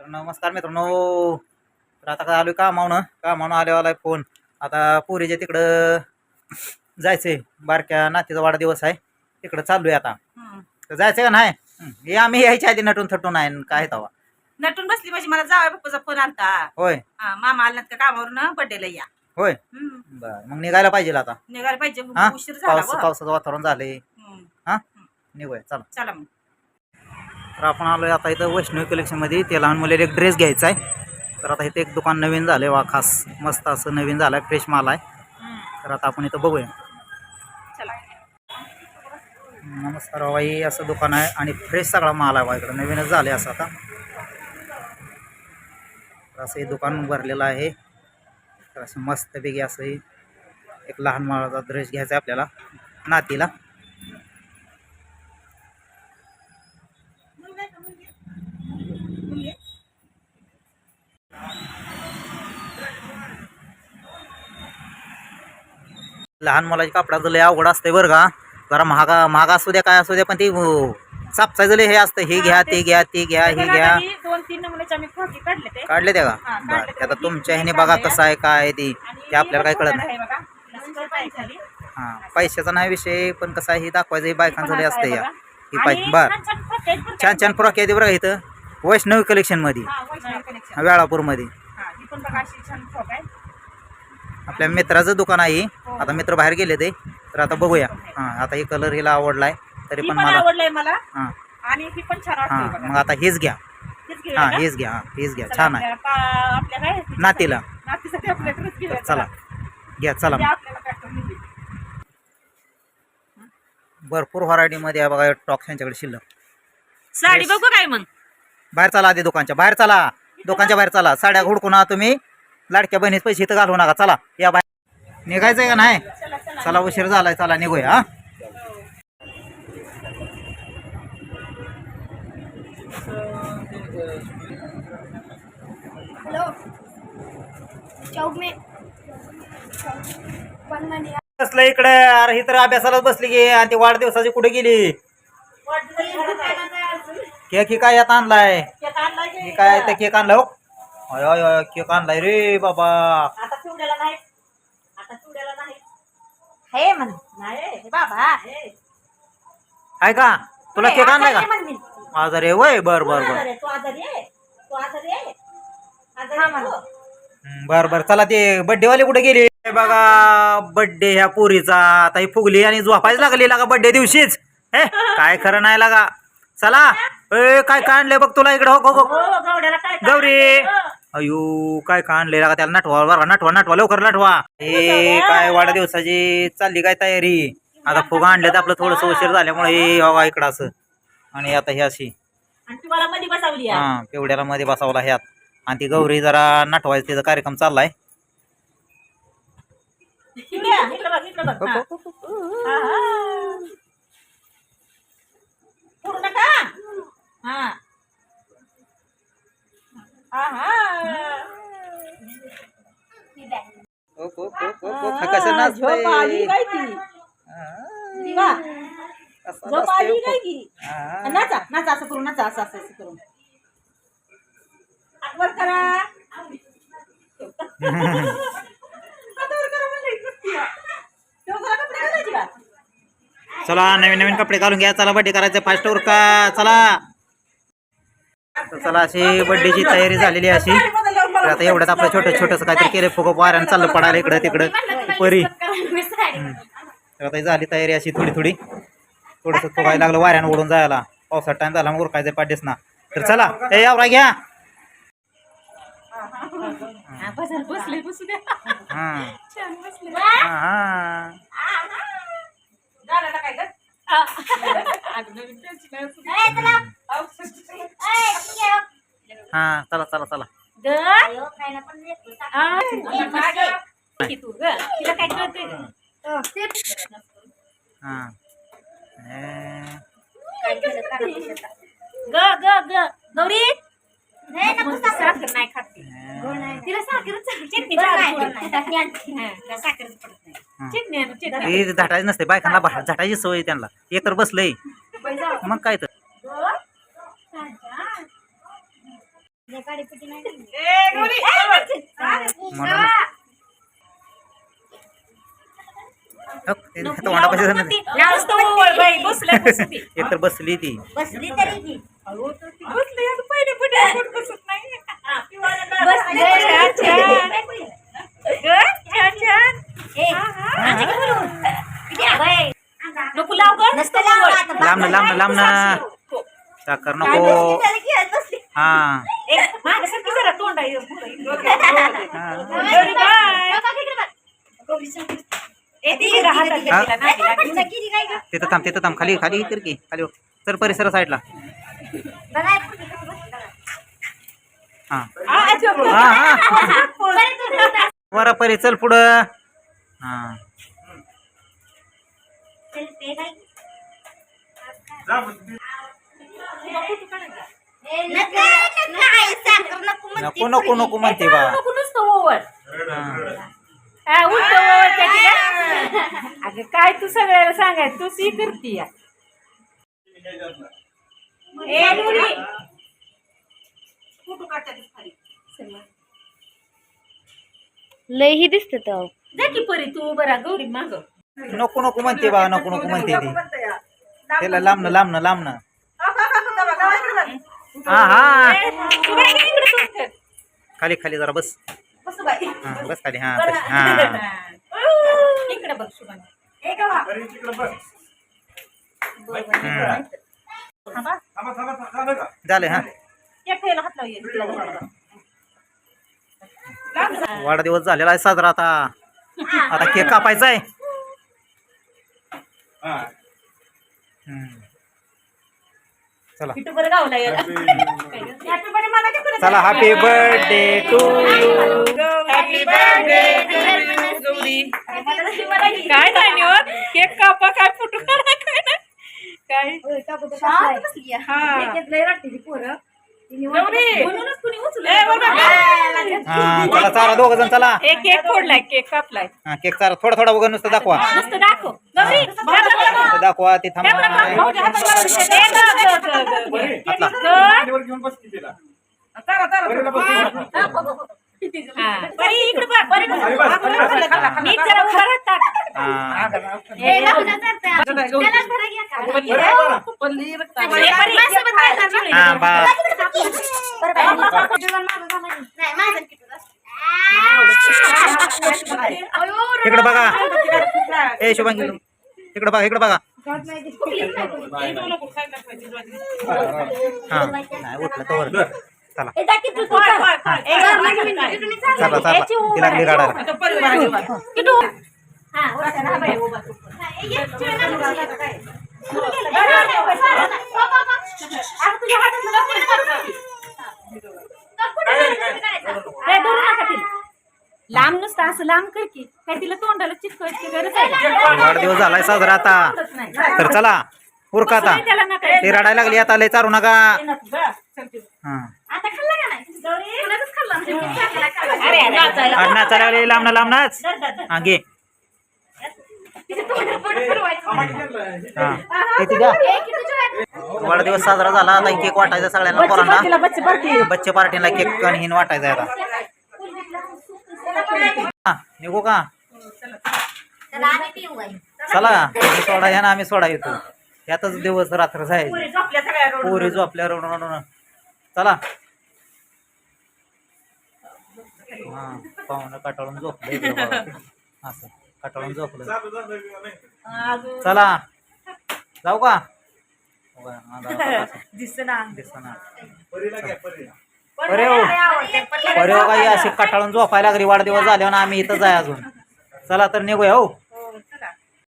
तर नमस्कार मित्रांनो. तर आता काय आलोय कामावनं? कामावनं आल्यावर आलाय फोन. आता पुरीच्या तिकडं जायचंय. बारक्या नातीचा वाढदिवस आहे. तिकडं चाललोय आता. तर जायचं का नाही? हं. हे आम्ही यायच्या आधी नटून थटून आहे न काय तवा. नटून बसली म्हणजे मला जावया बाप्पाचा फोन आलता होय. हा, मामा आला का कामावरून? बर्थडेला या. होय. हम्म. बर. मग निघायला पाहिजे आता. निघायला पाहिजे. हा? उशीर झाला पाऊस व. पावसाचं वातावरण झालंय. हम्म. हा? निघूया. चला. चला मग. तर आपण आलोय आता इथं वैष्णवी कलेक्शनमध्ये ते लहान मुलीला एक ड्रेस घ्यायचा आहे. तर आता इथे एक दुकान नवीन झालंय वा खास मस्त असं नवीन झालंय फ्रेश माल आहे. तर आता आपण इथं बघूया. चला. नमस्कार बाई असं दुकान आहे आणि फ्रेश सगळा माल आहे बा इकडं. नवीनच झालं असं आता. तर असं हे दुकान भरलेलं आहे. तर असं मस्तपैकी असं एक लहान मालाचा ड्रेस घ्यायचा आहे आपल्याला नातीला. लहान मुलाच्या कपड्याचं लय अवघड असतंय बरं का. जरा महागा महाग असू द्या काय असू द्या पण ते अं, चापसायचं लय हे असतं. हे घ्या ते घ्या ते घ्या हे घ्या. दोन तीन नमुन्याचे आम्ही फ्रॉकी काढले ते. काढले का? हा, बरं ते. आता तुमच्या ह्याने बघा कसं आहे काय आहे ते. ते आपल्याला काय कळत ही नाही. हां पैशाचा नाही विषय पण कसं आहे हे दाखवायचं हे बायकांचं लय असतं या. ही पाहिजे बर. छान छान फ्रॉक आहेत बरं का. इथं. वैष्णवी कलेक्शनमध्ये हा. वेळापूरमध्ये. हा, ही पण बघा अशी छान फ्रॉक आहे. आपल्या मित्राचं दुकान आहे आता मित्र बाहेर गेले ते. तर आता बघूया. हां आता हे कलर हिला आवडलाय. तरी ही पण मला आवडलंय मला. हां. आणि ही पण छान वाटते हां मग आता हेच घ्या. हां हेच घ्या. हां हेच घ्या. छान आहे. आपल्या काय नातीला. नातीसाठी आपल्याकडेच घेऊया चला. घ्या चला ते मग. आपल्याला pattern दिली. भरपूर व्हरायटीमध्ये आहे बघा टॉक्स यांच्याकडे शिल्लक. साडी बघू काय मग. बाहेर चला आधी दुकानच्या. बाहेर चला. दुकानच्या बाहेर चला. साड्या हुडकून आणा तुम्ही. लाडक्या बहिणीचे पैसे इथं घालवू नका. चला या बाहेर निघायचंय का नाही? चला चला चला उशीर झालाय. चला निघूया हा. हेलो. चौक में. वन मिनट बसलं इकडे. अरे ही तर अभ्यासालाच बसली की आणि ती वाढदिवसाची कुठे गेली? केक ही काय यात आणलाय? काय ते केक आणला हो? अय अय अय, केक आणलाय रे बाबा. आता चिवड्याला नाही. आता चिवड्याला नाही. हे म्हण नाही हे बाबा. हे. आहे का? तुला केक आणलाय का? म्हण मी. आजार आहे वय? बर बर बर. आहे, तू आजारी आहे? तू आजारी आहे? आजारी आहे तू. हं, बर बर. चला ते बड्डे वाले कुठे गेले? हे बघा बड्डे ह्या पोरीचा. आता ही फुगली आणि झोपायच लागली लागा बड्डे दिवशीच. हे काय खरं नाही लागा. चला. ए काय काय आणलंय बघ तुला इकडं? हो हो, हो. हो, गवड्याला काय काय गौरी? अयो काय काय आणलंय? लागा त्याला नटवा बरं नटवा नटवा लवकर नटवा. हे काय वाढदिवसाची चालली काय तयारी? आता फुगा आणल्यात आपलं थोडस उशीर झाल्यामुळे हे बघा इकडं असं. आणि आता ही अशी. हा पिवड्याला मध्ये बसावला ह्यात. आणि ती गौरी जरा नटवायचा तिचा कार्यक्रम चाललाय. हा. कसं झोप आली नाचतंय काय ती? ती बा, कसं झोप नाचतंय आली ओ, काय की. नाचा नाचा असं करून नाचा असं असं असं करून. हातवर करा. हातवर करा म्हणलं इकडं ती. तेव्हा जरा कपडे घालायची का? चला नवीन नवीन कपडे घालून घ्या. चला बड्डे करायचं फास्ट का? चला. चला अशी बड्डेची तयारी झालेली आहे अशी. तर आता एवढ्यात आपलं छोटं छोटंसं काहीतरी केलं फुगं वाऱ्यानं चाललं पडायला इकडं तिकडं. परी. तर आता ही झाली तयारी अशी थोडी थोडी. थोडंसं फुगायला लागलं वाऱ्यानं उडून जायला. पावसात टाइम झाला मग उरकायचं पाड्यास ना. तर चला ए यावरा घ्या. हा, हां. हां हां. हां चला चला चला. गं? तू गं. तिला काय कळतंय गं? हां. ए, ग ग ग. गौरी? साखर. नाही खात. तिला साखरच चटणी साखरच पडत नाही. चटणी नसते बायकांना झाटायची सवय त्यांना. एक तर बसलंय. मग काय तर गं? काडीपिटी नाही दिली. ए, गौरी, गौरी. म्हणून हक, ते तोंडापाशी जाणं ते. नुसतं ओवळ बाई, बसल्या बसली. ती. बसली तरी हा, हा. लांब ना लांब ना लांब ना. हो. साखर नको. हा. तिथं थांब तिथं थांब. खाली खाली तर की. खाली. तर परिसर साईडला. हा. हा. हा हा. वर परी चल पुढं. हा. चल, ए, नको, नको, साखर नको म्हणते. नको नको नको म्हणते बा. नको नुसतं ओवळ. हा. हा, उलटं ओवळ त्याची का? अगं काय तू सगळ्याला सांगायचं? तू सी करती या. ए. लय ही दिसत तो जा की परी तू बरा गौरी माग. नको नको म्हणते बा नको नको म्हणते ती. त्याला लांबणं लांबणं लांबणं हा हा. खाली खाली जरा बस. बस बाई. हा बस खाली. हा. हा. हम्म. थांबा. झालं हा. वाढदिवस झालेला आहे साजरा आता. आता केक कापायचा आहे हम्म. चला पिठू बरं गावला याला. Happy birthday मला काय परत? चला happy birthday to you Happy birthday to you, Gauri. काय नाही हो केक कापा काय फुटू काढा काय. काय. हा. म्हणूनच कुणी उचललं. ए, बघा. हा चला चारा दोघ जण चला. ए, केक फोडलाय केक कापलाय. हा केक चारा थोडा थोडा बघा नुसतं दाखवा. नुसतं दाखव. गौरी नुसतं दाखवा ते थांबा. भाऊच्या हातात लावून दे. ए, ग, ग, ग, ग, ग. हातला. हा. इकडे बघ, बघ. नीट जरा उभा. हा. लावून घ्या का? हा बा बरं बाई, मी पापड जेवण माझं झालं. नाही, माझं किती बस. अयो, इकडे बघा ए शुभांगी इकडे बघा इकडे बघा हा नाही उठलं तर वर. चला ए, दाखव तू, तू कर. ए, ग, लागली मी. चला चला याची उभं ती लागली आहे. हा. लांब नुसतं असं लांब कर की काय तिला तोंडाला चिटकवायची गरज आहे? वाढदिवस झालाय साजरा आता. तर चला उरका आता त्याला नका ते रडायला लागली आता लय चारू नका. हा आता खाल्ला का नाही? खाल्ला. अरे नाचायला लागली लांबना लांबनाच धर, धर, धर. हा घे वाढदिवस साजरा झाला आता केक वाटायचा सगळ्यांना पोरांना. बच्ची पार्टी. बच्चे पार्टीला केक आणि हिन वाटायचा आहे आता. हा, निघू का? त्याला आम्ही पिऊ बाई. चला सोडा या ना आम्ही सोडा येतो यातच दिवस रात्र जायचे पोरी झोपल्या रडून चला. हा पाहुणं कटाळून झोपलं. असं. कटाळून झोपलं अजून. चला. जाऊ का? हा. दिसना. दिसतं पण अरे हो. लय अरे हो काही अशी कटाळून झोपायला लागली. वाढदिवस झाल्यावर आम्ही इथंच आहे अजून. चला तर निघूया हो.